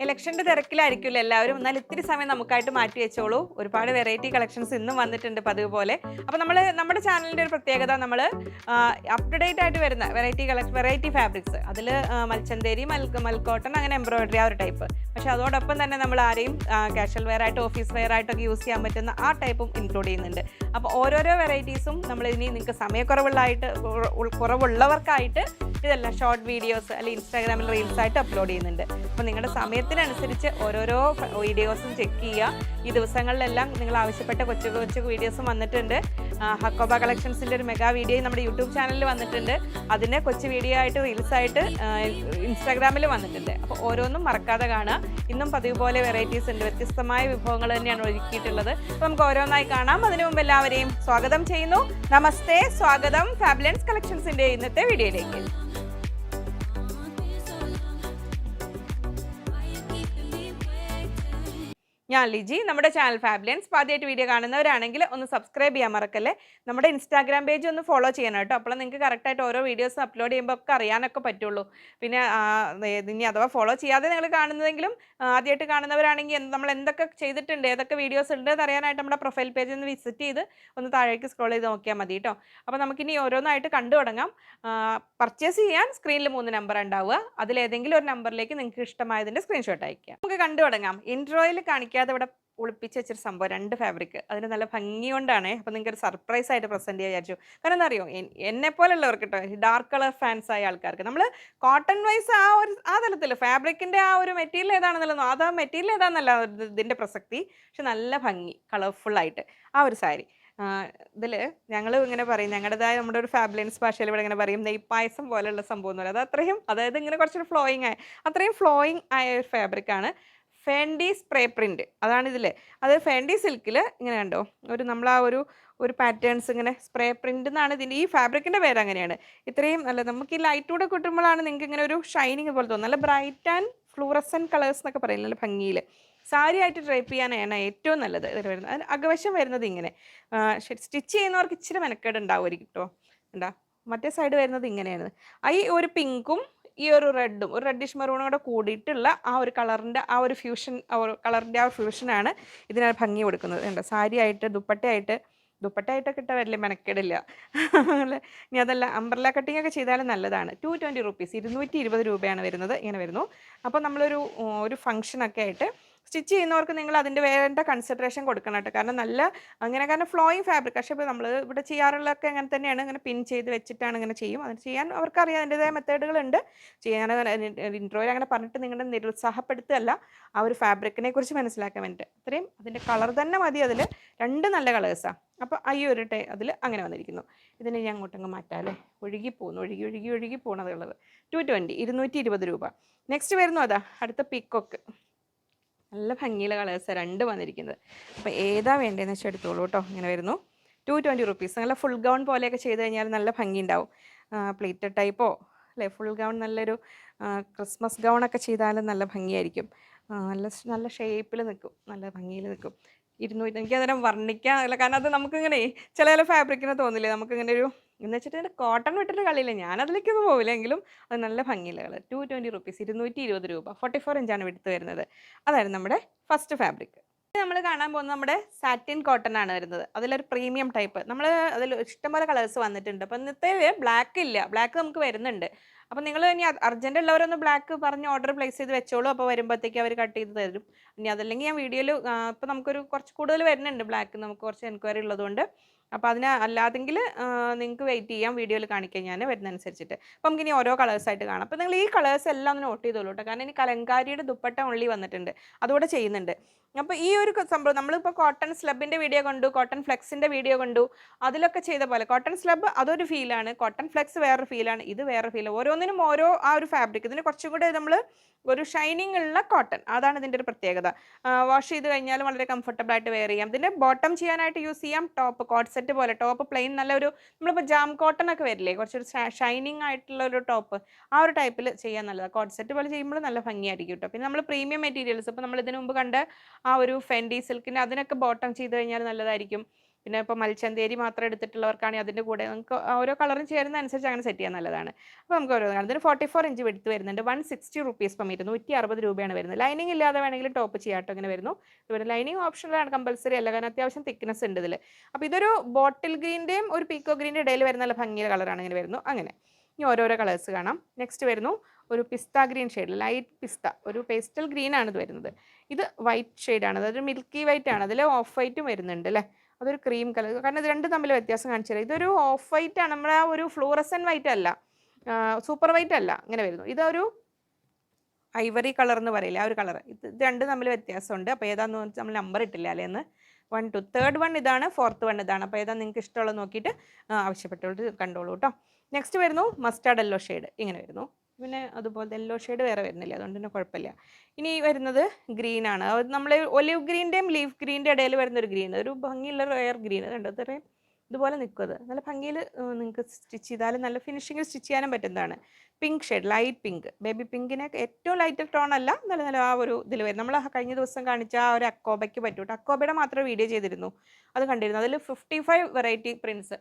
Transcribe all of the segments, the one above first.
ഇലക്ഷന്റെ തിരക്കിലായിരിക്കില്ല എല്ലാവരും. എന്നാൽ ഇത്തിരി സമയം നമുക്കായിട്ട് മാറ്റി വെച്ചോളൂ. ഒരുപാട് വെറൈറ്റി കളക്ഷൻസ് ഇന്നും വന്നിട്ടുണ്ട് പതിവ് പോലെ. അപ്പോൾ നമ്മൾ നമ്മുടെ ചാനലിന്റെ ഒരു പ്രത്യേകത നമ്മൾ അപ് ടു ഡേറ്റ് ആയിട്ട് വരുന്ന വെറൈറ്റി കളക്ഷൻ വെറൈറ്റി ഫാബ്രിക്സ് അതിൽ മൽച്ചന്തേരി മൽ മൽക്കോട്ടൺ അങ്ങനെ എംബ്രോയിഡറി ആ ഒരു ടൈപ്പ് പക്ഷേ അതോടൊപ്പം തന്നെ നമ്മൾ ആരെയും കാഷ്വൽ വെയർ ആയിട്ട് ഓഫീസ് വെയർ ആയിട്ടൊക്കെ യൂസ് ചെയ്യാൻ പറ്റുന്ന ആ ടൈപ്പും ഇൻക്ലൂഡ് ചെയ്യുന്നുണ്ട്. അപ്പോൾ ഓരോരോ വെറൈറ്റീസും നമ്മൾ ഇനി നിങ്ങൾക്ക് സമയക്കുറവുള്ളായിട്ട് കുറ- കുറവുള്ളവർക്കായിട്ട് ഇതെല്ലാം ഷോർട്ട് വീഡിയോസ് അല്ലെങ്കിൽ ഇൻസ്റ്റാഗ്രാമിൽ റീൽസ് ആയിട്ട് അപ്ലോഡ് ചെയ്യുന്നുണ്ട്. അപ്പോൾ നിങ്ങളുടെ സമയത്തിനനുസരിച്ച് ഓരോരോ വീഡിയോസും ചെക്ക് ചെയ്യുക. ഈ ദിവസങ്ങളിലെല്ലാം നിങ്ങൾ ആവശ്യപ്പെട്ട കൊച്ചു കൊച്ചു വീഡിയോസും വന്നിട്ടുണ്ട്. ഹക്കോബ കളക്ഷൻസിന്റെ ഒരു മെഗാ വീഡിയോ നമ്മുടെ യൂട്യൂബ് ചാനലിൽ വന്നിട്ടുണ്ട്. അതിന്റെ കൊച്ചു വീഡിയോ ആയിട്ട് റീൽസ് ആയിട്ട് ഇൻസ്റ്റാഗ്രാമിൽ വന്നിട്ടുണ്ട്. അപ്പോൾ ഓരോന്നും മറക്കാതെ കാണുക. ഇന്നും പതിവ് പോലെ വെറൈറ്റീസ് ഉണ്ട്. വ്യത്യസ്തമായ വിഭവങ്ങൾ തന്നെയാണ് ഒരുക്കിയിട്ടുള്ളത്. അപ്പോൾ നമുക്ക് ഓരോന്നായി കാണാം. അതിനു മുമ്പ് എല്ലാവരെയും സ്വാഗതം ചെയ്യുന്നു. നമസ്തേ. സ്വാഗതം. ഫാബുലൻസ് കളക്ഷൻസിന്റെ ഇന്നത്തെ വീഡിയോയിലേക്ക്. ഞാൻ ലിജി. നമ്മുടെ ചാനൽ ഫാബ്ലിയൻസ് ആദ്യമായിട്ട് വീഡിയോ കാണുന്നവരാണെങ്കിൽ ഒന്ന് സബ്സ്ക്രൈബ് ചെയ്യാൻ മറക്കല്ലേ? നമ്മുടെ ഇൻസ്റ്റാഗ്രാം പേജ് ഒന്ന് ഫോളോ ചെയ്യണം കേട്ടോ. അപ്പോൾ നിങ്ങൾക്ക് കറക്റ്റായിട്ട് ഓരോ വീഡിയോസ് അപ്ലോഡ് ചെയ്യുമ്പോൾ ഒക്കെ അറിയാനൊക്കെ പറ്റുള്ളൂ. പിന്നെ ഇനി അഥവാ ഫോളോ ചെയ്യാതെ നിങ്ങൾ കാണുന്നതെങ്കിലും ആദ്യമായിട്ട് കാണുന്നവരാണെങ്കിൽ നമ്മൾ എന്തൊക്കെ ചെയ്തിട്ടുണ്ട് ഏതൊക്കെ വീഡിയോസ് ഉണ്ട് എന്ന് അറിയാനായിട്ട് നമ്മുടെ പ്രൊഫൈൽ പേജ് ഒന്ന് വിസിറ്റ് ചെയ്ത് ഒന്ന് താഴേക്ക് സ്ക്രോൾ ചെയ്ത് നോക്കിയാൽ മതി കേട്ടോ. അപ്പോൾ നമുക്കിനി ഓരോന്നായിട്ട് കണ്ടു തുടങ്ങാം. പർച്ചേസ് ചെയ്യാൻ സ്ക്രീനിൽ മൂന്ന് നമ്പർ ഉണ്ടാവുക. അതിലേതെങ്കിലും ഒരു നമ്പറിലേക്ക് നിങ്ങൾക്ക് ഇഷ്ടമായതിന്റെ സ്ക്രീൻഷോട്ട് അയക്കുക നമുക്ക് കണ്ടു തുടങ്ങാം. ഇൻട്രോയിൽ കാണിക്കാതെ ഇവിടെ ഒളിപ്പിച്ച് വെച്ചൊരു സംഭവം രണ്ട് ഫാബ്രിക് അതിന് നല്ല ഭംഗി കൊണ്ടാണ് അപ്പോൾ നിങ്ങൾക്ക് ഒരു സർപ്രൈസ് ആയിട്ട് പ്രസന്റ് ചെയ്യാൻ വിചാരിച്ചു. കാരണം എന്താ അറിയോ? എന്നെ പോലെയുള്ളവർക്ക് കേട്ടോ ഡാർക്ക് കളർ ഫാൻസ് ആയ ആൾക്കാർക്ക്. നമ്മൾ കോട്ടൺ വൈസ് ആ ഒരു ആ തലത്തിൽ ഫാബ്രിക്കിന്റെ ആ ഒരു മെറ്റീരിയൽ ഏതാണെന്നുള്ളത് അത് ആ മെറ്റീരിയൽ ഏതാണെന്നല്ല ഇത് ഇതിന്റെ പ്രസക്തി. പക്ഷെ നല്ല ഭംഗി കളർഫുള്ളായിട്ട് ആ ഒരു സാരി. ഇതിൽ ഞങ്ങൾ ഇങ്ങനെ പറയും ഞങ്ങളുടേതായ നമ്മുടെ ഒരു ഫാബുലൻസ് ഭാഷയിൽ ഇവിടെ ഇങ്ങനെ പറയും നെയ്പ്പായസം പോലെയുള്ള സംഭവം എന്ന് പറയുന്നത് അത് അത്രയും അതായത് ഇങ്ങനെ കുറച്ചൊരു ഫ്ലോയിങ് ആയ അത്രയും ഫ്ലോയിങ് ആയ ഒരു ഫാബ്രിക്കാണ് ഫെൻഡി സ്പ്രേ പ്രിന്റ് അതാണ് ഇതിൽ അത് ഫാൻഡി സിൽക്കിൽ ഇങ്ങനെ കണ്ടോ? ഒരു നമ്മൾ ആ ഒരു ഒരു പാറ്റേൺസ് ഇങ്ങനെ സ്പ്രേ പ്രിന്റ് എന്നാണ് ഇതിന്റെ ഈ ഫാബ്രിക്കിന്റെ പേര് അങ്ങനെയാണ്. ഇത്രയും നല്ല നമുക്ക് ഈ ലൈറ്റ് കൂടെ കിട്ടുമ്പോഴാണ് നിങ്ങൾക്ക് ഇങ്ങനെ ഒരു ഷൈനിങ് പോലെ തോന്നുന്നത്. നല്ല ബ്രൈറ്റ് ആൻഡ് ഫ്ലൂറസൻ കളേഴ്സ് എന്നൊക്കെ പറയും നല്ല ഭംഗിയിൽ സാരി ആയിട്ട് ഡ്രൈപ്പ് ചെയ്യാനാണ് ഏറ്റവും നല്ലത് ഇതിൽ വരുന്നത്. അതിന് അകവശം വരുന്നത് ഇങ്ങനെ. സ്റ്റിച്ച് ചെയ്യുന്നവർക്ക് ഇച്ചിരി മെനക്കേട് ഉണ്ടാവുമായിരിക്കും കേട്ടോ എന്താ മറ്റേ സൈഡ് വരുന്നത് ഇങ്ങനെയാണ്. ഈ ഒരു പിങ്കും ഈ ഒരു റെഡും ഒരു റെഡിഷ് മെറൂണും കൂടെ കൂടിയിട്ടുള്ള ആ ഒരു കളറിന്റെ ആ ഒരു ഫ്യൂഷൻ കളറിന്റെ ആ ഒരു ഫ്യൂഷനാണ് ഇതിനെ ഭംഗി കൊടുക്കുന്നത്. ഉണ്ട് സാരി ആയിട്ട് ദുപ്പട്ടയായിട്ട് ദുപ്പട്ടയായിട്ടൊക്കെ ഇട്ട വലിയ മെനക്കേടില്ല? ഇനി അതല്ല അംബ്രല കട്ടിംഗ് ഒക്കെ ചെയ്താലും നല്ലതാണ്. ടു ട്വന്റി റുപ്പീസ് ഇരുന്നൂറ്റി ഇരുപത് രൂപയാണ് വരുന്നത്. ഇങ്ങനെ വരുന്നു. അപ്പോൾ നമ്മളൊരു ഒരു ഫംഗ്ഷനൊക്കെ ആയിട്ട് സ്റ്റിച്ച് ചെയ്യുന്നവർക്ക് നിങ്ങൾ അതിന്റെ വേണ്ട കൺസിഡറേഷൻ കൊടുക്കണം കേട്ടോ. കാരണം നല്ല അങ്ങനെ കാരണം ഫ്ലോയിങ് ഫാബ്രിക് പക്ഷേ ഇപ്പോൾ നമ്മൾ ഇവിടെ ചെയ്യാറുള്ളതൊക്കെ അങ്ങനെ തന്നെയാണ്. ഇങ്ങനെ പിൻ ചെയ്ത് വെച്ചിട്ടാണ് ഇങ്ങനെ ചെയ്യും. അത് ചെയ്യാൻ അവർക്കറിയാം. അതിന്റെതായ മെത്തേഡുകളുണ്ട് ചെയ്യാൻ ഇൻട്രോയിൽ അങ്ങനെ പറഞ്ഞിട്ട് നിങ്ങളുടെ നിരുത്സാഹപ്പെടുത്തുകയല്ല. ആ ഒരു ഫാബ്രിക്കിനെ കുറിച്ച് മനസ്സിലാക്കാൻ വേണ്ടിയിട്ട്. അത്രയും അതിന്റെ കളർ തന്നെ മതി അതിൽ രണ്ട് നല്ല കളേഴ്സാണ് അപ്പോൾ ഈ ഒരു ടൈ അതിൽ അങ്ങനെ വന്നിരിക്കുന്നു. ഇതിനെ ഞാൻ അങ്ങോട്ടങ്ങ് മാറ്റാം അല്ലേ? ഒഴുകി പോകുന്നു. ഒഴുകി ഒഴുകി ഒഴുകി പോണത് ഉള്ളത്. ടു ട്വന്റി ഇരുന്നൂറ്റി ഇരുപത് രൂപ. നെക്സ്റ്റ് വരുന്നു അതാ. അടുത്ത പീക്കോക്ക് നല്ല ഭംഗിയുള്ള കളേഴ്സ് രണ്ട് വന്നിരിക്കുന്നത്. അപ്പോൾ ഏതാ വേണ്ടതെന്ന് വെച്ചാൽ എടുത്തോളൂ കേട്ടോ. ഇങ്ങനെ വരുന്നു. ടു ട്വന്റി റുപ്പീസ് നല്ല ഫുൾ ഗൗൺ പോലെയൊക്കെ ചെയ്ത് കഴിഞ്ഞാൽ നല്ല ഭംഗി ഉണ്ടാവും പ്ലേറ്റഡ് ടൈപ്പോ അല്ലേ? ഫുൾ ഗൗൺ നല്ലൊരു ക്രിസ്മസ് ഗൗണൊക്കെ ചെയ്താലും നല്ല ഭംഗിയായിരിക്കും. നല്ല നല്ല ഷേപ്പിൽ നിൽക്കും നല്ല ഭംഗിയിൽ നിൽക്കും ഇരുന്നൂറ്റി എനിക്ക് അന്നേരം വർണിക്കാൻ അല്ല കാരണം അത് നമുക്കിങ്ങനെ ചില ചില ഫാബ്രിക്കിന് തോന്നില്ലേ? നമുക്കിങ്ങനെ ഒരു എന്ന് വെച്ചിട്ട് അതിന്റെ കോട്ടൺ വിട്ടിട്ട് കളിയില്ല? ഞാൻ അതിലേക്കൊന്നും പോവില്ല. എങ്കിലും അത് നല്ല ഭംഗിയില്ല കളർ ടു ട്വന്റി റുപ്പീസ് ഇരുന്നൂറ്റി ഇരുപത് രൂപ. ഫോർട്ടി ഫോർ ഇഞ്ചാണ് വിടുത്ത് വരുന്നത്. അതായിരുന്നു നമ്മുടെ ഫസ്റ്റ് ഫാബ്രിക് നമ്മൾ കാണാൻ പോകുന്നത് നമ്മുടെ സാറ്റിൻ കോട്ടൺ ആണ് വരുന്നത്. അതിലൊരു പ്രീമിയം ടൈപ്പ് നമ്മൾ അതിൽ ഇഷ്ടംപോലെ കളേഴ്സ് വന്നിട്ടുണ്ട്. അപ്പം ഇന്നത്തെ ബ്ലാക്ക് ഇല്ല. ബ്ലാക്ക് നമുക്ക് വരുന്നുണ്ട്. അപ്പം നിങ്ങൾ ഇനി അർജന്റ് ഉള്ളവരൊന്ന് ബ്ലാക്ക് പറഞ്ഞ് ഓർഡർ പ്ലേസ് ചെയ്ത് വെച്ചോളൂ. അപ്പോൾ വരുമ്പോഴത്തേക്ക് അവർ കട്ട് ചെയ്ത് തരും. ഇനി അതല്ലെങ്കിൽ ഞാൻ വീഡിയോയിൽ ഇപ്പോൾ നമുക്കൊരു കുറച്ച് കൂടുതൽ വരുന്നുണ്ട് ബ്ലാക്ക്. നമുക്ക് കുറച്ച് എൻക്വയറി ഉള്ളതുകൊണ്ട്. അപ്പോൾ അതിന് അല്ലാതെങ്കിൽ നിങ്ങൾക്ക് വെയിറ്റ് ചെയ്യാം. വീഡിയോയിൽ കാണിക്കാം ഞാൻ വരുന്നതനുസരിച്ചിട്ട്. അപ്പം നമുക്ക് ഇനി ഓരോ കളേഴ്സായിട്ട് കാണാം. അപ്പോൾ നിങ്ങൾ ഈ കളേഴ്സ് എല്ലാം ഒന്ന് നോട്ട് ചെയ്തോളൂ കേട്ടോ കാരണം ഇനി കലങ്കാരിയുടെ ദുപ്പട്ട ഓൺലി വന്നിട്ടുണ്ട്. അതുകൂടെ ചെയ്യുന്നുണ്ട്. അപ്പോൾ ഈ ഒരു സംഭവം നമ്മളിപ്പോൾ കോട്ടൺ സ്ലബിന്റെ വീഡിയോ കണ്ടു കോട്ടൺ ഫ്ലെക്സിന്റെ വീഡിയോ കണ്ടു അതിലൊക്കെ ചെയ്ത പോലെ. കോട്ടൺ സ്ലബ് അതൊരു ഫീലാണ് കോട്ടൺ ഫ്ലെക്സ് വേറെ ഫീലാണ് ഇത് വേറെ ഫീൽ ഓരോന്നിനും ഓരോ ആ ഒരു ഫാബ്രിക് ഇതിന് കുറച്ചും കൂടെ നമ്മൾ ഒരു ഷൈനിങ് ഉള്ള കോട്ടൺ അതാണ് ഇതിന്റെ ഒരു പ്രത്യേകത. വാഷ് ചെയ്ത് കഴിഞ്ഞാൽ വളരെ കംഫർട്ടബിൾ ആയിട്ട് വെയർ ചെയ്യാം. ഇതിന്റെ ബോട്ടം ചെയ്യാനായിട്ട് യൂസ് ചെയ്യാം. ടോപ്പ് കോട്ട് സെറ്റ് പോലെ ടോപ്പ് പ്ലെയിൻ നല്ലൊരു നമ്മളിപ്പോൾ ജാം കോട്ടൺ ഒക്കെ വരില്ലേ? കുറച്ചൊരു ഷൈനിങ് ആയിട്ടുള്ള ഒരു ടോപ്പ് ആ ഒരു ടൈപ്പിൽ ചെയ്യാൻ നല്ലതാണ് കോട്ട് സെറ്റ് പോലെ ചെയ്യുമ്പോൾ നല്ല ഭംഗിയായിരിക്കും കേട്ടോ പിന്നെ നമ്മൾ പ്രീമിയം മെറ്റീരിയൽസ് ഇപ്പോൾ നമ്മൾ ഇതിനു മുമ്പ് കണ്ട ആ ഒരു ഫെൻഡി സിൽക്കിന്റെ അതിനൊക്കെ ബോട്ടം ചെയ്ത് കഴിഞ്ഞാൽ നല്ലതായിരിക്കും. പിന്നെ ഇപ്പോൾ മൽച്ചന്തേരി മാത്രം എടുത്തിട്ടുള്ളവർക്കാണെങ്കിൽ അതിന്റെ കൂടെ നമുക്ക് ഓരോ കളറും ചേരുന്ന അനുസരിച്ച് അങ്ങനെ സെറ്റ് ചെയ്യാൻ നല്ലതാണ്. അപ്പോൾ നമുക്ക് ഓരോ അതിന് ഫോർട്ടി ഫോർ ഇഞ്ച് വെടുത്ത് വരുന്നുണ്ട്. One sixty rupees per metre നൂറ്റി അറുപത് രൂപയാണ് വരുന്നത്. ലൈനിങ് ഇല്ലാതെ വേണമെങ്കിൽ ടോപ്പ് ചെയ്യാട്ടോ ഇങ്ങനെ വരുന്നു. ഇതുപോലെ ലൈനിങ് ഓപ്ഷനിലാണ് കമ്പൽസറി അല്ല കാരണം അത്യാവശ്യം തിക്നെസ് ഉണ്ട് ഇതിൽ അപ്പോൾ ഇതൊരു ബോട്ടിൽ ഗ്രീന്റെയും ഒരു പീക്കോ ഗ്രീന്റെ ഇടയിൽ വരുന്ന നല്ല ഭംഗിയുള്ള കളറാണ് ഇങ്ങനെ വരുന്നു. അങ്ങനെ. ഇനി ഓരോരോ കളേഴ്സ് കാണാം. നെക്സ്റ്റ് വരുന്നു. ഒരു pista green shade light pista ഒരു പേസ്റ്റൽ ഗ്രീൻ ആണ് ഇത് വരുന്നത്. ഇത് വൈറ്റ് ഷെയ്ഡാണ് അതായത് മിൽക്കി വൈറ്റ് ആണ് അതിൽ ഓഫ് വൈറ്റും വരുന്നുണ്ട് അല്ലേ? അതൊരു ക്രീം കളർ കാരണം ഇത് രണ്ടും തമ്മിൽ വ്യത്യാസം കാണിച്ചു തരാം. ഇതൊരു ഓഫ് വൈറ്റ് ആണ് നമ്മുടെ ഒരു ഫ്ലൂറസൻ വൈറ്റ് അല്ല സൂപ്പർ വൈറ്റ് അല്ല ഇങ്ങനെ വരുന്നു. ഇതൊരു ഐവറി കളർ എന്ന് പറയില്ല ആ ഒരു കളർ ഇത് രണ്ടും തമ്മിൽ വ്യത്യാസമുണ്ട്. അപ്പോൾ ഏതാന്ന് നമ്മൾ നമ്പർ ഇട്ടില്ല അല്ലേ എന്ന്? വൺ ടു തേർഡ് വൺ ഇതാണ് ഫോർത്ത് വൺ ഇതാണ്. അപ്പോൾ ഏതാ നിങ്ങൾക്ക് ഇഷ്ടമുള്ളത് നോക്കിയിട്ട് ആവശ്യപ്പെട്ടോളൂ കണ്ടോളൂ കേട്ടോ. നെക്സ്റ്റ് വരുന്നു മസ്റ്റാർഡ് എല്ലോ ഷെയ്ഡ് ഇങ്ങനെ വരുന്നു. പിന്നെ അതുപോലെ യെല്ലോ ഷെയ്ഡ് വേറെ വരുന്നില്ല. അതുകൊണ്ട് തന്നെ കുഴപ്പമില്ല. ഇനി വരുന്നത് ഗ്രീൻ ആണ്. അത് നമ്മൾ ഒലിവ് ഗ്രീന്റെയും ലീഫ് ഗ്രീന്റെ ഇടയിൽ വരുന്ന ഒരു ഗ്രീൻ ഒരു ഭംഗിയുള്ള റയർ ഗ്രീൻ കണ്ടോ? അത്രയും ഇതുപോലെ നിൽക്കുന്നത് നല്ല ഭംഗിയിൽ നിങ്ങൾക്ക് സ്റ്റിച്ച് ചെയ്താലും നല്ല ഫിനിഷിങ്ങിൽ സ്റ്റിച്ച് ചെയ്യാനും പറ്റുന്നതാണ്. Pink shade light pink baby പിങ്കിനെ ഏറ്റവും ലൈറ്റ് ടോൺ അല്ല നല്ല നല്ല ആ ഒരു ഇതിൽ വരും. നമ്മൾ കഴിഞ്ഞ ദിവസം കാണിച്ച ആ ഒരു അക്കോബയ്ക്ക് പറ്റൂട്ടോ? അക്കോബയുടെ മാത്രം വീഡിയോ ചെയ്തിരുന്നു. അത് കണ്ടിരുന്നു. അതിൽ ഫിഫ്റ്റി ഫൈവ് വെറൈറ്റി പ്രിൻസ്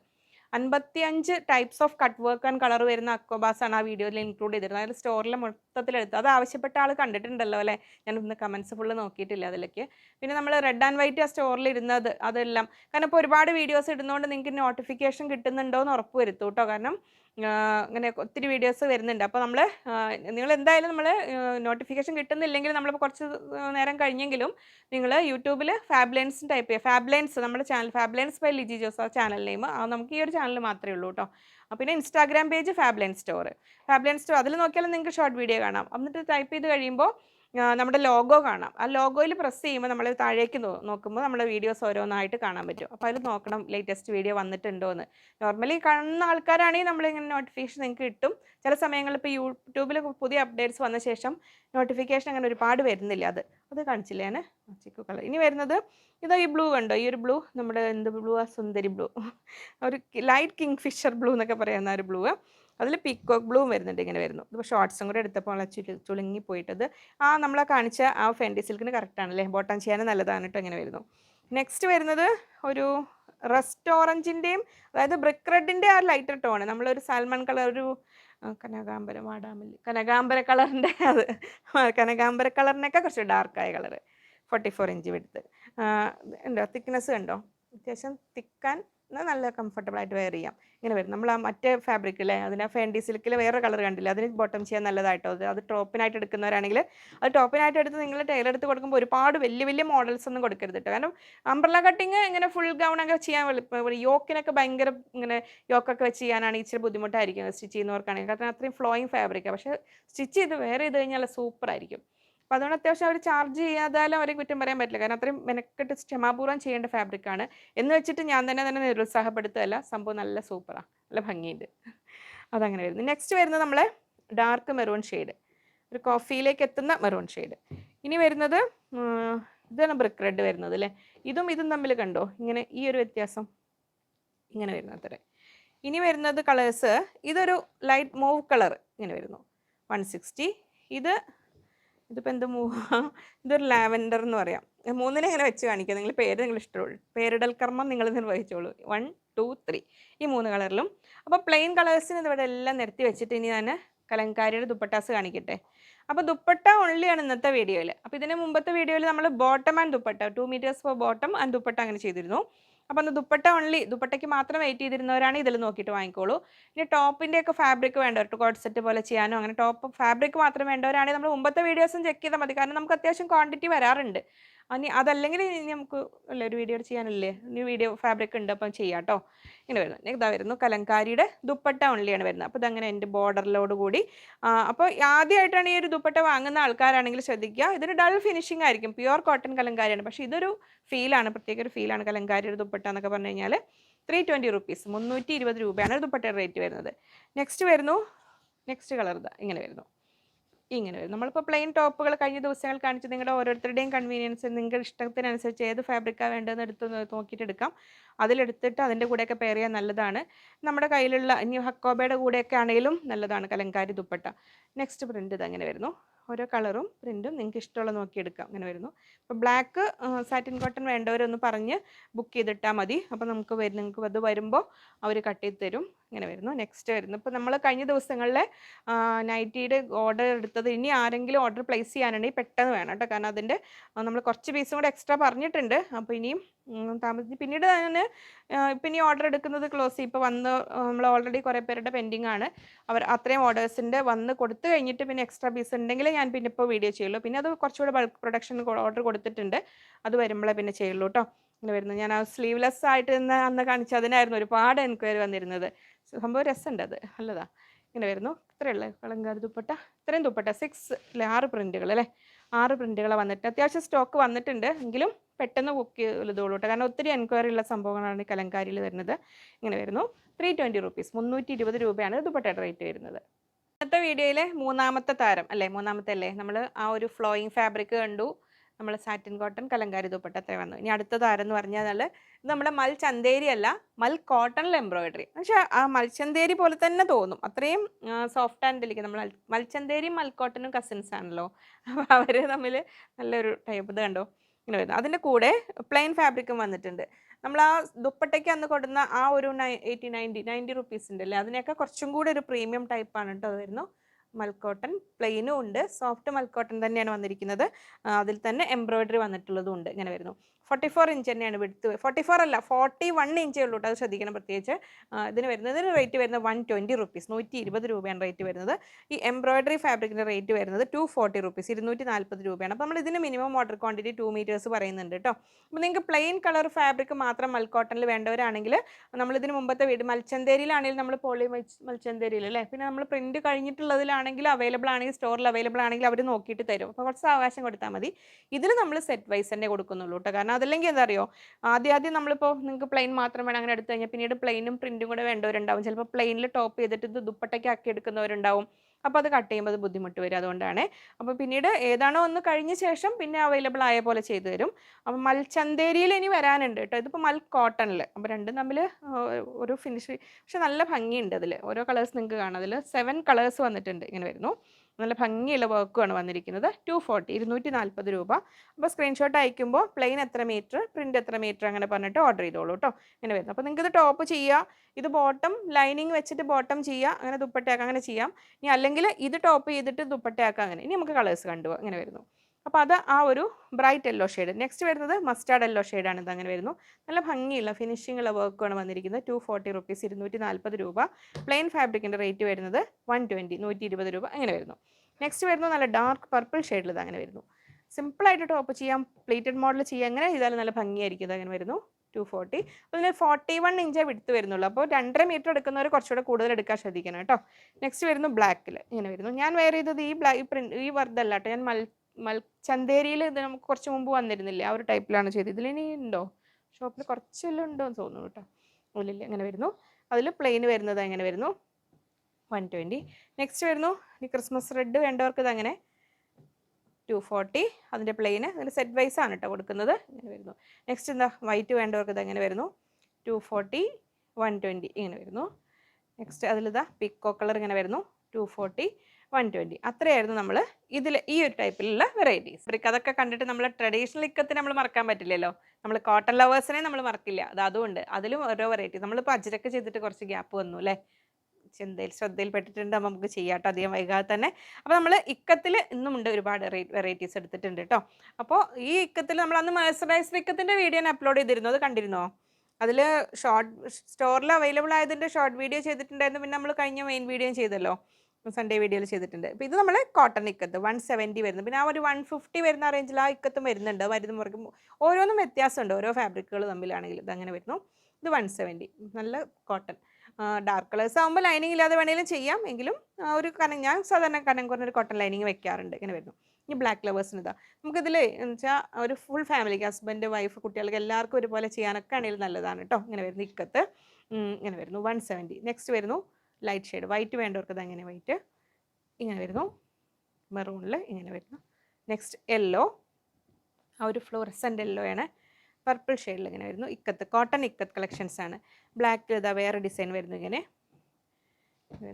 അൻപത്തിയഞ്ച് types of cut work and colour വരുന്ന അക്കോബാസ് ആണ് ആ വീഡിയോയിൽ ഇൻക്ലൂഡ് ചെയ്തിരുന്നത്. അതിൽ സ്റ്റോറിൽ മൊത്തത്തിലെടുത്ത്. അത് ആവശ്യപ്പെട്ട ആൾ കണ്ടിട്ടുണ്ടല്ലോ അല്ലേ? ഞാൻ കമൻസ് ഫുള്ള് നോക്കിയിട്ടില്ല അതിലേക്ക്. പിന്നെ നമ്മൾ റെഡ് ആൻഡ് വൈറ്റ് ആ സ്റ്റോറിൽ ഇരുന്നത് അതെല്ലാം. കാരണം ഇപ്പോൾ ഒരുപാട് വീഡിയോസ് ഇടുന്നതുകൊണ്ട് നിങ്ങൾക്ക് നോട്ടിഫിക്കേഷൻ കിട്ടുന്നുണ്ടോ എന്ന് ഉറപ്പ് വരുത്തു കേട്ടോ കാരണം അങ്ങനെ ഒത്തിരി വീഡിയോസ് വരുന്നുണ്ട്. അപ്പോൾ നമ്മൾ നിങ്ങൾ എന്തായാലും നമ്മൾ നോട്ടിഫിക്കേഷൻ കിട്ടുന്നില്ലെങ്കിൽ നമ്മൾ കുറച്ച് നേരം കഴിഞ്ഞെങ്കിലും നിങ്ങൾ യൂട്യൂബിൽ ഫാബ്ലൈൻസ് ടൈപ്പ് ചെയ്യുക. ഫാബ്ലൈൻസ് നമ്മുടെ channel Fablines by Liji Jose ആ ചാനൽ നെയിം. നമുക്ക് ഈ ഒരു ചാനൽ മാത്രമേ ഉള്ളൂ കേട്ടോ. പിന്നെ Instagram page Fabline Store Fabline Store അതിൽ നോക്കിയാലും നിങ്ങൾക്ക് ഷോർട്ട് വീഡിയോ കാണാം. എന്നിട്ട് ടൈപ്പ് ചെയ്ത് കഴിയുമ്പോൾ നമ്മുടെ ലോഗോ കാണാം. ആ ലോഗോയിൽ പ്രസ് ചെയ്യുമ്പോൾ നമ്മൾ താഴേക്ക് നോക്കുമ്പോൾ നമ്മുടെ വീഡിയോസ് ഓരോന്നായിട്ട് കാണാൻ പറ്റും. അപ്പോൾ അതിൽ നോക്കണം ലേറ്റസ്റ്റ് വീഡിയോ വന്നിട്ടുണ്ടോ എന്ന് നോർമലി കാണുന്ന ആൾക്കാരാണെങ്കിൽ നമ്മളിങ്ങനെ നോട്ടിഫിക്കേഷൻ നിങ്ങൾക്ക് കിട്ടും. ചില സമയങ്ങളിൽ ഇപ്പോൾ യൂട്യൂബിൽ പുതിയ അപ്ഡേറ്റ്സ് വന്ന ശേഷം നോട്ടിഫിക്കേഷൻ അങ്ങനെ ഒരുപാട് വരുന്നില്ല അത്. അത് കാണിച്ചില്ലേ ഞാൻ ചിക്കു കളർ ഇനി വരുന്നത് ഇതാ ഈ ബ്ലൂ കണ്ടോ? ഈ ഒരു ബ്ലൂ നമ്മുടെ എന്ത് ബ്ലൂ ആ? സുന്ദരി ബ്ലൂ ഒരു ലൈറ്റ് കിങ് ഫിഷർ ബ്ലൂ എന്നൊക്കെ പറയുന്ന ഒരു ബ്ലൂ അതിൽ പിക്കോക്ക് ബ്ലൂവും വരുന്നുണ്ട് ഇങ്ങനെ വരുന്നു. ഇപ്പോൾ ഷോർട്സും കൂടെ എടുത്തപ്പോൾ ചുളുങ്ങി പോയിട്ടത്. ആ നമ്മളെ കാണിച്ച ആ ഫെൻഡി സിൽക്കിന് കറക്റ്റാണ് അല്ലേ ബോട്ടം ചെയ്യാൻ നല്ലതാണ് കേട്ടോ ഇങ്ങനെ വരുന്നു. നെക്സ്റ്റ് വരുന്നത് ഒരു റെസ്റ്റ് ഓറഞ്ചിന്റെയും അതായത് ബ്രിക്ക് റെഡിന്റെ ആ ലൈറ്റർ ടോണ് നമ്മളൊരു സാൽമൺ കളർ ഒരു കനകാംബരം വാടാമല്ലി. കനകാംബര കളറിന്റെ അത് കനകാംബര കളറിനൊക്കെ കുറച്ച് ഡാർക്കായ കളറ് ഫോർട്ടി ഫോർ ഇഞ്ച് വെടുത്ത് ഉണ്ടോ തിക്നെസ് കണ്ടോ? അത്യാവശ്യം തിക്കാൻ എന്നാൽ നല്ല കംഫർട്ടബിൾ ആയിട്ട് വെയർ ചെയ്യാം. ഇങ്ങനെ വരും. നമ്മൾ ആ മറ്റേ ഫാബ്രിക് അല്ലേ അതിന് ഫാൻഡി സിൽക്കിൽ വേറെ കളർ കണ്ടില്ല? അതിന് ബോട്ടം ചെയ്യാൻ നല്ലതായിട്ടോ? അത് അത് ടോപ്പിനായിട്ട് എടുക്കുന്നവരാണെങ്കിൽ അത് ടോപ്പിനായിട്ട് എടുത്ത് നിങ്ങൾ ടൈലർ എടുത്ത് കൊടുക്കുമ്പോൾ ഒരുപാട് വലിയ വലിയ മോഡൽസ് ഒന്നും കൊടുക്കരുത് കേട്ടോ കാരണം അംബ്രല കട്ടിങ് ഇങ്ങനെ ഫുൾ ഗൗൺ ഒക്കെ ചെയ്യാൻ യോക്കിനൊക്കെ ഭയങ്കര ഇങ്ങനെ യോക്കൊക്കെ വെച്ച് ചെയ്യാനാണ് ഇച്ചിരി ബുദ്ധിമുട്ടായിരിക്കും. സ്റ്റിച്ച് ചെയ്യുന്നവർക്കാണെങ്കിൽ. കാരണം അത്രയും ഫ്ലോയിങ് ഫാബ്രിക്കാണ് പക്ഷേ സ്റ്റിച്ച് ചെയ്ത് വേറെ ചെയ്ത് കഴിഞ്ഞാൽ സൂപ്പർ ആയിരിക്കും. അപ്പോൾ അതുകൊണ്ട് അത്യാവശ്യം അവർ ചാർജ് ചെയ്യാതാലും അവരെ കുറ്റം പറയാൻ പറ്റില്ല. കാരണം അത്രയും മെനക്കെട്ട് ക്ഷമാപൂർവം ചെയ്യേണ്ട ഫാബ്രിക്കാണ്. എന്ന് വെച്ചിട്ട് ഞാൻ തന്നെ തന്നെ നിരുത്സാഹപ്പെടുത്തുകയല്ല. സംഭവം നല്ല സൂപ്പറാണ് നല്ല ഭംഗിയുണ്ട്. അതങ്ങനെ വരുന്നു. നെക്സ്റ്റ് വരുന്നത് നമ്മളെ ഡാർക്ക് മെറൂൺ ഷെയ്ഡ് ഒരു കോഫിയിലേക്ക് എത്തുന്ന മെറൂൺ ഷെയ്ഡ് ഇനി വരുന്നത് ഇതാണ് ബ്രിക്ക് റെഡ് വരുന്നത് അല്ലേ? ഇതും ഇതും തമ്മിൽ കണ്ടോ? ഇങ്ങനെ ഈ ഒരു വ്യത്യാസം. ഇങ്ങനെ വരുന്നത് അത്രേ. ഇനി വരുന്നത് കളേഴ്സ് ഇതൊരു ലൈറ്റ് മൂവ് കളർ ഇങ്ങനെ വരുന്നു. വൺ സിക്സ്റ്റി ഇത് ഇതിപ്പോൾ എന്ത് ഇതൊരു ലാവൻഡർ എന്ന് പറയാം. മൂന്നിനെ ഇങ്ങനെ വെച്ച് കാണിക്കുക നിങ്ങൾ പേര് നിങ്ങൾ ഇഷ്ടമുള്ളൂ പേരിടൽ കർമ്മം നിങ്ങൾ നിർവഹിച്ചോളൂ. വൺ ടു ത്രീ ഈ മൂന്ന് കളറിലും. അപ്പോൾ പ്ലെയിൻ കളേഴ്സിന് ഇവിടെ എല്ലാം നിരത്തി വെച്ചിട്ട് ഇനി തന്നെ കലങ്കാരിയുടെ ദുപ്പട്ടാസ് കാണിക്കട്ടെ. അപ്പോൾ ദുപ്പട്ട ഓൺലിയാണ് ഇന്നത്തെ വീഡിയോയിൽ അപ്പോൾ ഇതിന് മുമ്പത്തെ വീഡിയോയിൽ നമ്മൾ bottom and dupatta two metres for bottom and dupatta അങ്ങനെ ചെയ്തിരുന്നു. അപ്പോൾ അന്ന് ദുപ്പട്ട ഓൺലി ദുപ്പട്ടയ്ക്ക് മാത്രം വെയിറ്റ് ചെയ്തിരുന്നവരാണ് ഇതിൽ നോക്കിയിട്ട് വാങ്ങിക്കോളൂ. ഇനി ടോപ്പിന്റെ ഒക്കെ ഫാബ്രിക് വേണ്ടവർ കോഡ് സെറ്റ് പോലെ ചെയ്യാനോ അങ്ങനെ ടോപ്പ് ഫാബ്രിക് മാത്രം വേണ്ടവരാണെങ്കിൽ നമ്മൾ മുമ്പത്തെ വീഡിയോസും ചെക്ക് ചെയ്താൽ മതി. കാരണം നമുക്ക് അത്യാവശ്യം ക്വാണ്ടിറ്റി വരാറുണ്ട്. ഇനി അതല്ലെങ്കിൽ നമുക്ക് അല്ല ഒരു വീഡിയോ ചെയ്യാനല്ലേ? ഇനി വീഡിയോ ഫാബ്രിക് ഉണ്ട് അപ്പം ചെയ്യാം കേട്ടോ ഇങ്ങനെ വരുന്നു. ഇതാ വരുന്നു. കലങ്കാരിയുടെ ദുപ്പട്ട ഓൺലിയാണ് വരുന്നത്. അപ്പോൾ ഇതങ്ങനെ എന്റെ ബോർഡറിലോട് കൂടി. അപ്പോൾ ആദ്യമായിട്ടാണ് ഈ ഒരു ദുപ്പട്ട വാങ്ങുന്ന ആൾക്കാരാണെങ്കിൽ ശ്രദ്ധിക്കുക. ഇതിന് ഡൾ ഫിനിഷിംഗ് ആയിരിക്കും. പ്യുവർ കോട്ടൺ കലങ്കാരിയാണ്. പക്ഷേ ഇതൊരു ഫീലാണ് പ്രത്യേക ഒരു ഫീലാണ് കലങ്കാരിയുടെ ദുപ്പട്ട എന്നൊക്കെ പറഞ്ഞു കഴിഞ്ഞാൽ ത്രീ ട്വന്റി റുപ്പീസ് മുന്നൂറ്റി ഇരുപത് രൂപയാണ് ദുപ്പട്ടയുടെ റേറ്റ് വരുന്നത്. നെക്സ്റ്റ് വരുന്നു. നെക്സ്റ്റ് കളർ ഇതാ. ഇങ്ങനെ വരുന്നു. ഇങ്ങനെ വരും. നമ്മളിപ്പോൾ പ്ലെയിൻ ടോപ്പുകൾ കഴിഞ്ഞ ദിവസങ്ങൾ കാണിച്ച് നിങ്ങളുടെ ഓരോരുത്തരുടെയും കൺവീനിയൻസ് നിങ്ങളുടെ ഇഷ്ടത്തിനനുസരിച്ച് ഏത് ഫാബ്രിക്കാണ് വേണ്ടതെന്ന് എടുത്ത് നോക്കിയിട്ട് എടുക്കാം. അതിലെടുത്തിട്ട് അതിന്റെ കൂടെയൊക്കെ പെയർ ചെയ്യാൻ നല്ലതാണ്. നമ്മുടെ കയ്യിലുള്ള ഇനി ഹക്കോബയുടെ കൂടെയൊക്കെ ആണെങ്കിലും നല്ലതാണ് കലങ്കാരി ദുപ്പട്ട. നെക്സ്റ്റ് പ്രിന്റ് ഇത് അങ്ങനെ വരുന്നു. ഓരോ കളറും പ്രിന്റും നിങ്ങൾക്ക് ഇഷ്ടമുള്ള നോക്കിയെടുക്കാം. അങ്ങനെ വരുന്നു. അപ്പോൾ ബ്ലാക്ക് സാറ്റിൻ കോട്ടൺ വേണ്ടവരൊന്ന് പറഞ്ഞ് ബുക്ക് ചെയ്തിട്ടാൽ മതി. അപ്പോൾ നമുക്ക് വരും നിങ്ങൾക്ക് അത് വരുമ്പോൾ അവർ കട്ട് ചെയ്ത് തരും. ഇങ്ങനെ വരുന്നു. നെക്സ്റ്റ് വരുന്നു. ഇപ്പോൾ നമ്മൾ കഴിഞ്ഞ ദിവസങ്ങളിലെ നൈറ്റിയുടെ ഓർഡർ എടുത്തത് ഇനി ആരെങ്കിലും ഓർഡർ പ്ലേസ് ചെയ്യാനുണ്ടെങ്കിൽ പെട്ടെന്ന് വേണം കേട്ടോ. കാരണം അതിന്റെ നമ്മൾ കുറച്ച് പീസും കൂടെ എക്സ്ട്രാ പറഞ്ഞിട്ടുണ്ട്. അപ്പോൾ ഇനിയും താമസിച്ച് പിന്നീട് ഞാൻ ഇപ്പം ഇനി ഓർഡർ എടുക്കുന്നത് ക്ലോസ്. ഇപ്പോൾ വന്ന് നമ്മൾ ഓൾറെഡി കുറേ പേരുടെ പെൻഡിങ് ആണ്. അവർ അത്രയും ഓർഡേഴ്സിന്റെ വന്ന് കൊടുത്തു കഴിഞ്ഞിട്ട് പിന്നെ എക്സ്ട്രാ പീസ് ഉണ്ടെങ്കിൽ ഞാൻ പിന്നെ ഇപ്പോൾ വീഡിയോ ചെയ്യുള്ളൂ. പിന്നെ അത് കുറച്ചുകൂടെ ബൾക്ക് പ്രൊഡക്ഷൻ ഓർഡർ കൊടുത്തിട്ടുണ്ട്. അത് വരുമ്പോഴേ പിന്നെ ചെയ്യുള്ളൂ കേട്ടോ. ഇങ്ങനെ വരുന്നു. ഞാൻ ആ സ്ലീവ്ലെസ് ആയിട്ട് ഇന്ന് അന്ന് കാണിച്ചതിനായിരുന്നു ഒരുപാട് എൻക്വയറി വന്നിരുന്നത്. സംഭവം രസമുണ്ട് അത്. നല്ലതാ. ഇങ്ങനെ വരുന്നു. ഇത്രയുള്ളൂ കളങ്കാരി ദുപ്പട്ട. ഇത്രയും ദുപ്പട്ട. സിക്സ് അല്ലെ ആറ് പ്രിന്റുകൾ അല്ലേ? ആറ് പ്രിന്റുകൾ വന്നിട്ട്. അത്യാവശ്യം സ്റ്റോക്ക് വന്നിട്ടുണ്ട്. എങ്കിലും പെട്ടെന്ന് ബുക്ക് ചെയ്തോളൂ കേട്ടോ. കാരണം ഒത്തിരി എൻക്വയറി ഉള്ള സംഭവങ്ങളാണ് കലങ്കാരിയിൽ വരുന്നത്. ഇങ്ങനെ വരുന്നു. ത്രീ ട്വന്റി റുപ്പീസ് മുന്നൂറ്റി ഇരുപത് രൂപയാണ് ദുപ്പട്ടയുടെ റേറ്റ് വരുന്നത്. ഇന്നത്തെ വീഡിയോയിലെ മൂന്നാമത്തെ താരം അല്ലേ? മൂന്നാമത്തെ അല്ലേ? നമ്മൾ ആ ഒരു ഫ്ലോയിങ് ഫാബ്രിക് കണ്ടു. നമ്മൾ സാറ്റിൻ കോട്ടൺ കലങ്കാരി ദുപ്പട്ട അത്ര വന്നു. ഇനി അടുത്ത താരം എന്ന് പറഞ്ഞാൽ ഇത് നമ്മുടെ മൽ ചന്തേരി അല്ല മൽ കോട്ടണിൽ എംബ്രോയിഡറി പക്ഷേ ആ മൽച്ചന്തേരി പോലെ തന്നെ തോന്നും. അത്രയും സോഫ്റ്റ് ആൻഡ് ഡെലിക്കറ്റ് നമ്മൾ മൽച്ചന്തേരിയും മൽക്കോട്ടനും കസിൻസ് ആണല്ലോ. അപ്പോൾ അവർ തമ്മിൽ നല്ലൊരു ടൈപ്പ് ഇത് കണ്ടോ? ഇങ്ങനെ വരുന്നു. അതിന്റെ കൂടെ പ്ലെയിൻ ഫാബ്രിക്കും വന്നിട്ടുണ്ട്. നമ്മൾ ആ ദുപ്പട്ടയ്ക്ക് അന്ന് കൊടുക്കുന്ന ആ ഒരു നൈ എയ്റ്റി നയന്റി നയന്റി റുപ്പീസിന്റെ അല്ലേ? അതിനൊക്കെ കുറച്ചും കൂടെ ഒരു പ്രീമിയം ടൈപ്പാണ് കേട്ടോ അത് വരുന്നു. മൽക്കോട്ടൺ പ്ലെയിനും ഉണ്ട്. സോഫ്റ്റ് മൽക്കോട്ടൺ തന്നെയാണ് വന്നിരിക്കുന്നത്. അതിൽ തന്നെ എംബ്രോയിഡറി വന്നിട്ടുള്ളതും ഉണ്ട്. ഇങ്ങനെ വരുന്നു. ഫോർട്ടി ഫോർ ഇഞ്ച് തന്നെയാണ് വിടുത്ത് ഫോർട്ടി ഫോർ അല്ല ഫോർട്ടി വൺ ഇഞ്ചേ ഉള്ളൂ അത് ശ്രദ്ധിക്കണം പ്രത്യേകിച്ച്. ഇതിന് വരുന്നത് ഇതിന് റേറ്റ് വരുന്നത് വൺ ട്വന്റി റുപ്പീസ് നൂറ്റി ഇരുപത് രൂപയാണ് റേറ്റ് വരുന്നത്. ഈ എംബ്രോയ്ഡറി ഫാബ്രിക്കിന്റെ റേറ്റ് വരുന്നത് ടു ഫോർട്ടി റുപ്പീസ് ഇരുന്നൂറ്റി നാൽപ്പത് രൂപയാണ്. അപ്പോൾ നമ്മൾ ഇതിന് minimum order quantity two metres പറയുന്നുണ്ട് കേട്ടോ. അപ്പോൾ നിങ്ങൾക്ക് പ്ലെയിൻ കളർ ഫാബ്രിക് മാത്രം മൽക്കോട്ടണിൽ വേണ്ടവരാണെങ്കിൽ നമ്മൾ ഇതിന് മുമ്പത്തെ വീട് മൽച്ചന്തേരിയിലാണെങ്കിൽ നമ്മൾ പോളി മൽച്ചന്തേരിയിൽ അല്ലേ? പിന്നെ നമ്മൾ പ്രിന്റ് കഴിഞ്ഞിട്ടുള്ളതിലാണെങ്കിൽ അവൈലബിൾ ആണെങ്കിൽ സ്റ്റോറിൽ അവൈലബിൾ ആണെങ്കിൽ അവർ നോക്കിയിട്ട് തരും. അപ്പോൾ കുറച്ച് അവകാശം കൊടുത്താൽ മതി. ഇതിൽ നമ്മൾ സെറ്റ് വൈസ് തന്നെ കൊടുക്കുന്നുള്ളൂ കേട്ടോ. കാരണം അതല്ലെങ്കിൽ എന്താ അറിയോ? ആദ്യം ആദ്യം നമ്മളിപ്പോൾ നിങ്ങൾക്ക് പ്ലെയിൻ മാത്രം വേണം അങ്ങനെ എടുത്തു കഴിഞ്ഞാൽ പിന്നീട് പ്ലെയിനും പ്രിന്റും കൂടെ വേണ്ടവരുണ്ടാവും. ചിലപ്പോൾ പ്ലെയിനിൽ ടോപ്പ് ചെയ്തിട്ട് ഇത് ദുപ്പട്ടയ്ക്ക് ആക്കി എടുക്കുന്നവരുണ്ടാവും. അപ്പോൾ അത് കട്ട് ചെയ്യുമ്പോൾ അത് ബുദ്ധിമുട്ട് വരും അതുകൊണ്ടാണ്. അപ്പോൾ പിന്നീട് ഏതാണോ ഒന്ന് കഴിഞ്ഞ ശേഷം പിന്നെ അവൈലബിൾ ആയ പോലെ ചെയ്തു തരും. അപ്പോൾ മൽച്ചന്തേരിയിൽ ഇനി വരാനുണ്ട് കേട്ടോ. ഇതിപ്പോൾ മൽ കോട്ടണിൽ അപ്പോൾ രണ്ടും തമ്മിൽ ഒരു ഫിനിഷ് പക്ഷെ നല്ല ഭംഗിയുണ്ട് അതിൽ ഓരോ കളേഴ്സ് നിങ്ങൾക്ക് കാണാം. അതിൽ സെവൻ കളേഴ്സ് വന്നിട്ടുണ്ട്. ഇങ്ങനെ വരുന്നു. നല്ല ഭംഗിയുള്ള വർക്കുമാണ് വന്നിരിക്കുന്നത്. ടു ഫോർട്ടി ഇരുന്നൂറ്റി നാൽപ്പത് രൂപ. അപ്പോൾ സ്ക്രീൻഷോട്ട് അയക്കുമ്പോൾ പ്ലെയിൻ എത്ര മീറ്റർ പ്രിന്റ് എത്ര മീറ്റർ അങ്ങനെ പറഞ്ഞിട്ട് ഓർഡർ ചെയ്തോളൂ കേട്ടോ ഇങ്ങനെ വരുന്നത് അപ്പോൾ നിങ്ങൾക്ക് ഇത് ടോപ്പ് ചെയ്യുക ഇത് ബോട്ടം ലൈനിങ് വെച്ചിട്ട് ബോട്ടം ചെയ്യുക അങ്ങനെ ദുപ്പട്ടയാക്കാം അങ്ങനെ ചെയ്യാം. ഇനി അല്ലെങ്കിൽ ഇത് ടോപ്പ് ചെയ്തിട്ട് ദുപ്പട്ടയാക്കാം അങ്ങനെ. ഇനി നമുക്ക് കളേഴ്സ് കണ്ടുപോകാം ഇങ്ങനെ വരുന്നു. അപ്പോൾ അത് ആ ഒരു ബ്രൈറ്റ് യെല്ലോ ഷെയ്ഡ്. നെക്സ്റ്റ് വരുന്നത് മസ്റ്റാർഡ് യെല്ലോ ഷെയ്ഡാണ് ഇത് അങ്ങനെ വരുന്നു. നല്ല ഭംഗിയുള്ള ഫിനിഷിങ്ങുള്ള വർക്കാണ് വന്നിരിക്കുന്നത്. ടു ഫോർട്ടി റുപ്പീസ് ഇരുന്നൂറ്റി നാൽപ്പത് രൂപ പ്ലെയിൻ ഫാബ്രിക്കിന്റെ റേറ്റ് വരുന്നത് വൺ ട്വന്റി നൂറ്റി ഇരുപത് രൂപ അങ്ങനെ വരുന്നു. നെക്സ്റ്റ് വരുന്നത് നല്ല ഡാർക്ക് പർപ്പിൾ ഷെയ്ഡിൽ ഇത് അങ്ങനെ വരുന്നു. സിമ്പിളായിട്ട് ടോപ്പ് ചെയ്യാം പ്ലേറ്റഡ് മോഡൽ ചെയ്യാം അങ്ങനെ ചെയ്താലും നല്ല ഭംഗിയായിരിക്കും ഇത് അങ്ങനെ വരുന്നു. ടു ഫോർട്ടി ഇതിന് ഫോർട്ടി വൺ ഇഞ്ചേ വിടുത്ത് വരുന്നുള്ളൂ. അപ്പോൾ രണ്ടര മീറ്റർ എടുക്കുന്നവർ കുറച്ചുകൂടെ കൂടുതൽ എടുക്കാൻ ശ്രദ്ധിക്കണം കേട്ടോ. നെക്സ്റ്റ് വരുന്നു ബ്ലാക്കിൽ ഇങ്ങനെ വരുന്നു. ഞാൻ വെയർ ചെയ്തത് ഈ ബ്ലാക്ക് പ്രിന്റ് ഈ വർദ്ധല്ല കേട്ടോ. ഞാൻ മൽ മൽ ചന്തേരിയിൽ ഇത് നമുക്ക് കുറച്ച് മുമ്പ് വന്നിരുന്നില്ലേ ആ ഒരു ടൈപ്പിലാണ് ചെയ്തത്. ഇതിലിനി ഉണ്ടോ? ഷോപ്പിൽ കുറച്ചെല്ലാം ഉണ്ടോ എന്ന് തോന്നുന്നു കേട്ടോ. ഉള്ളിൽ അങ്ങനെ വരുന്നു? അതിൽ പ്ലെയിൻ വരുന്നത് അങ്ങനെ വരുന്നു? വൺ ട്വന്റി നെക്സ്റ്റ് വരുന്നു. ഈ ക്രിസ്മസ് റെഡ് വേണ്ടവർക്ക് ഇത് അങ്ങനെ ടു ഫോർട്ടി അതിന്റെ പ്ലെയിന് അതിന്റെ സെറ്റ് വൈസ് ആണ് കേട്ടോ കൊടുക്കുന്നത്. ഇങ്ങനെ വരുന്നു. നെക്സ്റ്റ് എന്താ? വൈറ്റ് വേണ്ടവർക്ക് ഇത് അങ്ങനെ വരുന്നു? ടു ഫോർട്ടി വൺ ട്വന്റി ഇങ്ങനെ വരുന്നു. നെക്സ്റ്റ് അതിലിതാ പിക്കോ കളർ ഇങ്ങനെ വരുന്നു. ടു ഫോർട്ടി വൺ ട്വന്റി അത്രയായിരുന്നു നമ്മൾ ഇതിൽ ഈ ഒരു ടൈപ്പിലുള്ള വെറൈറ്റീസ്. ബ്രിക്ക് അതൊക്കെ കണ്ടിട്ട് നമ്മൾ ട്രഡീഷണൽ ഇക്കത്തിന് നമ്മൾ മറക്കാൻ പറ്റില്ലല്ലോ. നമ്മൾ കോട്ടൺ ലവേഴ്സിനെ നമ്മൾ മറക്കില്ല. അത് അതുകൊണ്ട് അതിലും ഓരോ വെറൈറ്റി നമ്മളിപ്പോൾ അജിരൊക്കെ ചെയ്തിട്ട് കുറച്ച് ഗ്യാപ്പ് വന്നു അല്ലേ? ചിന്തയിൽ ശ്രദ്ധയിൽപ്പെട്ടിട്ടുണ്ട് അപ്പം നമുക്ക് ചെയ്യാം കേട്ടോ അധികം വൈകാതെ തന്നെ. അപ്പോൾ നമ്മൾ ഇക്കത്തിൽ ഇന്നുമുണ്ട് ഒരുപാട് വെറൈറ്റീസ് എടുത്തിട്ടുണ്ട് കേട്ടോ അപ്പോൾ ഈ ഇക്കത്തിൽ നമ്മൾ അന്ന് മേഴ്സറൈസ്ഡ് ഇക്കത്തിന്റെ വീഡിയോ അപ്ലോഡ് ചെയ്തിരുന്നു. അത് കണ്ടിരുന്നോ? അതിൽ ഷോർട്ട് സ്റ്റോറിൽ അവൈലബിൾ ആയതിന്റെ ഷോർട്ട് വീഡിയോ ചെയ്തിട്ടുണ്ടായിരുന്നു. പിന്നെ നമ്മൾ കഴിഞ്ഞ മെയിൻ വീഡിയോ ചെയ്തല്ലോ. സൺഡേ വീഡിയോയിൽ ചെയ്തിട്ടുണ്ട്. ഇപ്പോൾ ഇത് നമ്മൾ കോട്ടൺ ഇക്കത്ത് വൺ സെവന്റി വരുന്നു. പിന്നെ ആ ഒരു വൺ ഫിഫ്റ്റി വരുന്ന റേഞ്ചിൽ ആ ഇക്കത്തും വരുന്നുണ്ട്. വരുന്ന മുറിക്കും ഓരോന്നും വ്യത്യാസമുണ്ട്. ഓരോ ഫാബ്രിക്കുകൾ തമ്മിലാണെങ്കിലും ഇത് അങ്ങനെ വരുന്നു. ഇത് വൺ സെവന്റി നല്ല കോട്ടൺ ഡാർക്ക് കളേഴ്സ് ആകുമ്പോൾ ലൈനിങ് ഇല്ലാതെ വേണമെങ്കിലും ചെയ്യാം. എങ്കിലും ഒരു കനം ഞാൻ സാധാരണ കനം കുറഞ്ഞൊരു കോട്ടൺ ലൈനിങ് വെക്കാറുണ്ട്. ഇങ്ങനെ വരുന്നു. ഈ ബ്ലാക്ക് ലവേഴ്സിന് ഇതാ. നമുക്കിതിൽ എന്ന് വെച്ചാൽ ഒരു ഫുൾ ഫാമിലിക്ക് ഹസ്ബൻഡ് വൈഫ് കുട്ടികൾക്ക് എല്ലാവർക്കും ഒരുപോലെ ചെയ്യാനൊക്കെ ആണെങ്കിലും നല്ലതാണ് കേട്ടോ ഇങ്ങനെ വരുന്നു ഇക്കത്ത്. ഇങ്ങനെ വരുന്നു. വൺ സെവന്റി നെക്സ്റ്റ് വരുന്നു. ലൈറ്റ് ഷെയ്ഡ് വൈറ്റ് വേണ്ടവർക്ക് ഇത് അങ്ങനെ വൈറ്റ് ഇങ്ങനെ വരുന്നു. മെറൂണിൽ ഇങ്ങനെ വരുന്നു. നെക്സ്റ്റ് യെല്ലോ ആ ഒരു ഫ്ലോറസന്റ് യെല്ലോ ആണ്. പർപ്പിൾ ഷെയ്ഡിൽ ഇങ്ങനെ വരുന്നു. ഇക്കത്ത് കോട്ടൺ ഇക്കത്ത് കളക്ഷൻസ് ആണ്. ബ്ലാക്കിൽ ഇതാ വേറെ ഡിസൈൻ വരുന്നു ഇങ്ങനെ.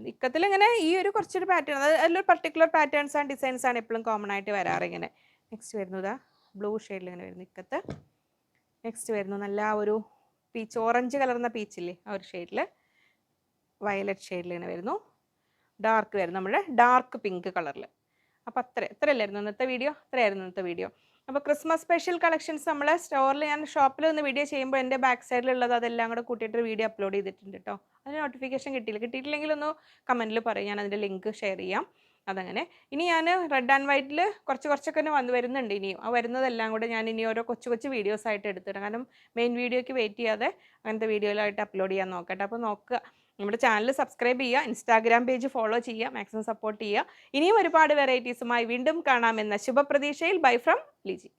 ഇക്കത്തിൽ ഇങ്ങനെ ഈ ഒരു കുറച്ചൊരു പാറ്റേൺ അതായത് അതിലൊരു പർട്ടിക്കുലർ പാറ്റേൺസ് ആണ് ഡിസൈൻസ് ആണ് എപ്പോഴും കോമൺ ആയിട്ട് വരാറ് ഇങ്ങനെ. നെക്സ്റ്റ് വരുന്നു ഇതാ. ബ്ലൂ ഷെയ്ഡിൽ ഇങ്ങനെ വരുന്നു ഇക്കത്ത്. നെക്സ്റ്റ് വരുന്നു നല്ല ഒരു പീച്ച് ഓറഞ്ച് കലർന്ന പീച്ചില്ലേ ആ ഒരു ഷെയ്ഡിൽ വയലറ്റ് ഷെയ്ഡിൽ ഇങ്ങനെ വരുന്നു. ഡാർക്ക് വരുന്നു നമ്മുടെ ഡാർക്ക് പിങ്ക് കളറിൽ അപ്പോൾ അത്ര ഇത്രയല്ലായിരുന്നു ഇന്നത്തെ വീഡിയോ ഇത്രയായിരുന്നു ഇന്നത്തെ വീഡിയോ അപ്പോൾ ക്രിസ്മസ് സ്പെഷ്യൽ കളക്ഷൻസ് നമ്മൾ സ്റ്റോറിൽ ഞാൻ ഷോപ്പിൽ നിന്ന് വീഡിയോ ചെയ്യുമ്പോൾ എന്റെ ബാക്ക് സൈഡിലുള്ളത് അതെല്ലാം കൂടെ കൂട്ടിയിട്ട് വീഡിയോ അപ്ലോഡ് ചെയ്തിട്ടുണ്ട് കേട്ടോ അതിന് നോട്ടിഫിക്കേഷൻ കിട്ടിയില്ല. കിട്ടിയിട്ടില്ലെങ്കിൽ ഒന്ന് കമന്റിൽ പറയും. ഞാൻ അതിന്റെ ലിങ്ക് ഷെയർ ചെയ്യാം. അതങ്ങനെ. ഇനി ഞാൻ റെഡ് ആൻഡ് വൈറ്റിൽ കുറച്ച് കുറച്ചൊക്കെ വന്ന് വരുന്നുണ്ട് ഇനിയും. ആ വരുന്നതെല്ലാം കൂടെ ഞാൻ ഇനി ഓരോ കൊച്ചു കൊച്ചു വീഡിയോസ് ആയിട്ട് എടുത്തിടാം. കാരണം മെയിൻ വീഡിയോയ്ക്ക് വെയിറ്റ് ചെയ്യാതെ അങ്ങനത്തെ വീഡിയോയിലായിട്ട് അപ്ലോഡ് ചെയ്യാൻ നോക്കട്ടെ. അപ്പോൾ നോക്കുക. നമ്മുടെ ചാനൽ സബ്സ്ക്രൈബ് ചെയ്യുക ഇൻസ്റ്റാഗ്രാം പേജ് ഫോളോ ചെയ്യുക മാക്സിമം സപ്പോർട്ട് ചെയ്യുക. ഇനിയും ഒരുപാട് വെറൈറ്റീസുമായി വീണ്ടും കാണാമെന്ന ശുഭപ്രതീക്ഷയിൽ ബൈ ഫ്രം ലിജി.